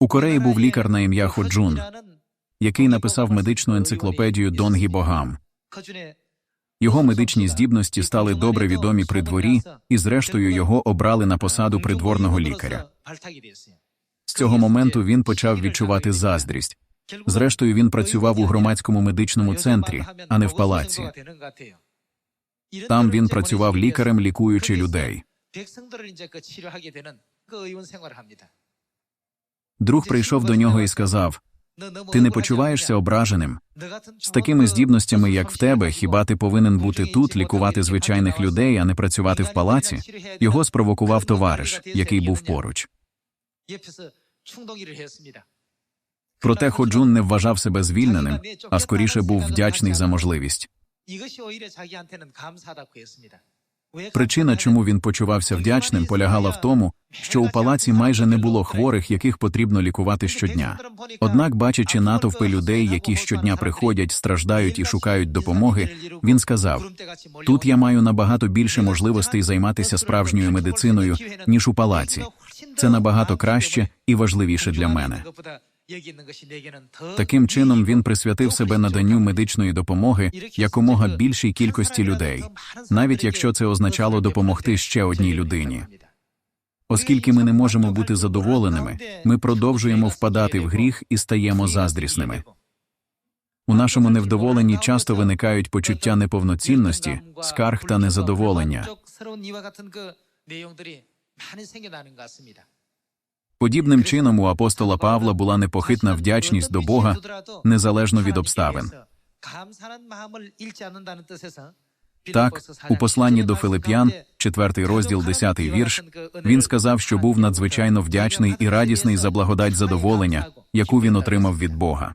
У Кореї був лікар на ім'я Ходжун, який написав медичну енциклопедію Донгі Богам. Його медичні здібності стали добре відомі при дворі, і зрештою його обрали на посаду придворного лікаря. З цього моменту він почав відчувати заздрість. Зрештою, він працював у громадському медичному центрі, а не в палаці. Там він працював лікарем, лікуючи людей. Друг прийшов до нього і сказав: Ти не почуваєшся ображеним. З такими здібностями, як в тебе, хіба ти повинен бути тут, лікувати звичайних людей, а не працювати в палаці? Його спровокував товариш, який був поруч. Проте Ходжун не вважав себе звільненим, а скоріше був вдячний за можливість. Причина, чому він почувався вдячним, полягала в тому, що у палаці майже не було хворих, яких потрібно лікувати щодня. Однак, бачачи натовпи людей, які щодня приходять, страждають і шукають допомоги, він сказав: тут я маю набагато більше можливостей займатися справжньою медициною, ніж у палаці. Це набагато краще і важливіше для мене. Таким чином він присвятив себе наданню медичної допомоги якомога більшій кількості людей, навіть якщо це означало допомогти ще одній людині. Оскільки ми не можемо бути задоволеними, ми продовжуємо впадати в гріх і стаємо заздрісними. У нашому невдоволенні часто виникають почуття неповноцінності, скарг та незадоволення. Подібним чином у апостола Павла була непохитна вдячність до Бога незалежно від обставин. Так, у посланні до Филип'ян, 4 розділ, 10 вірш, він сказав, що був надзвичайно вдячний і радісний за благодать задоволення, яку він отримав від Бога.